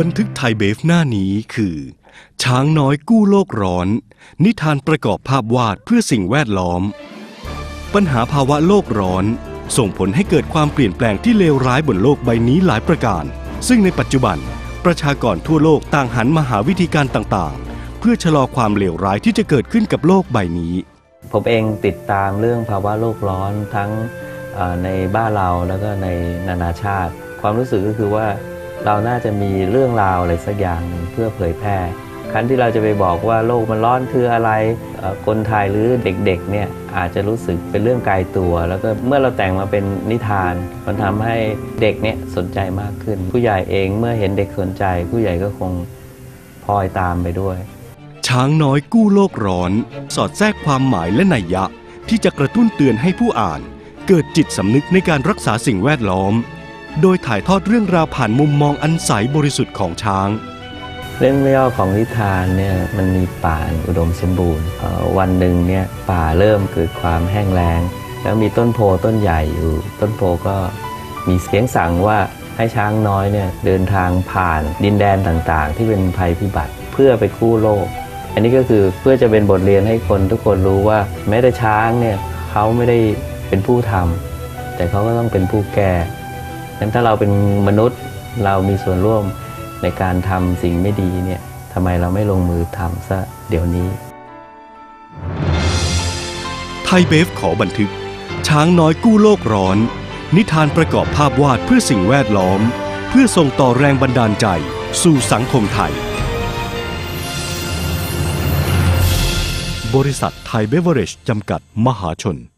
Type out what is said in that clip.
บันทึกไทยเบฟหน้านี้คือ ช้างน้อยกู้โลกร้อน นิทานประกอบภาพวาดเพื่อสิ่งแวดล้อม ปัญหาภาวะโลกร้อน ส่งผลให้เกิดความเปลี่ยนแปลงที่เลวร้ายบนโลกใบนี้หลายประการ ซึ่งในปัจจุบัน ประชากรทั่วโลกต่างหันมาหาวิธีการต่างๆ เพื่อชะลอความเลวร้ายที่จะเกิดขึ้นกับโลกใบนี้ ผมเองติดตามเรื่องภาวะโลกร้อนทั้งในบ้านเราแล้วก็ในนานาชาติ ความรู้สึกก็คือว่า เราน่าจะมีเรื่องราวอะไรสักอย่างหนึ่งเพื่อเผยแพร่ครั้นที่เราจะไปบอกว่าโลกมันร้อนคืออะไรคนไทยหรือเด็กๆเนี่ยอาจจะรู้สึกเป็นเรื่องไกลตัว แล้วก็เมื่อเราแต่งมาเป็นนิทาน มันทำให้เด็กเนี่ยสนใจมากขึ้น ผู้ใหญ่เองเมื่อเห็นเด็กสนใจ ผู้ใหญ่ก็คงพลอยตามไปด้วย ช้างน้อยกู้โลกร้อน สอดแทรกความหมายและนัยยะ ที่จะกระตุ้นเตือนให้ผู้อ่าน เกิดจิตสำนึกในการรักษาสิ่งแวดล้อม โดยถ่ายทอดเรื่องราวผ่านมุมมองอันใสบริสุทธิ์ของช้าง เรื่องย่อของนิทานเนี่ยมันมีป่าอุดมสมบูรณ์วันหนึ่งเนี่ยป่าเริ่มเกิดความแห้งแล้ง แล้วมีต้นโพต้นใหญ่อยู่ ต้นโพก็มีเสียงสั่งว่าให้ช้างน้อยเนี่ยเดินทางผ่านดินแดนต่างๆ ที่เป็นภัยพิบัติเพื่อไปกู้โลก อันนี้ก็คือเพื่อจะเป็นบทเรียนให้คนทุกคนรู้ว่าแม้แต่ช้างเนี่ยเขาไม่ได้เป็นผู้ทำแต่เขาก็ต้องเป็นผู้แก้ งั้นถ้าเราเป็นมนุษย์เรามีส่วนร่วมในการทำสิ่งไม่ดีเนี่ยทำไมเราไม่ลงมือทำซะเดี๋ยวนี้ ไทยเบฟขอบันทึก ช้างน้อยกู้โลกร้อน นิทานประกอบภาพวาดเพื่อสิ่งแวดล้อม เพื่อส่งต่อแรงบันดาลใจ สู่สังคมไทย บริษัทไทยเบเวอเรจจำกัดมหาชน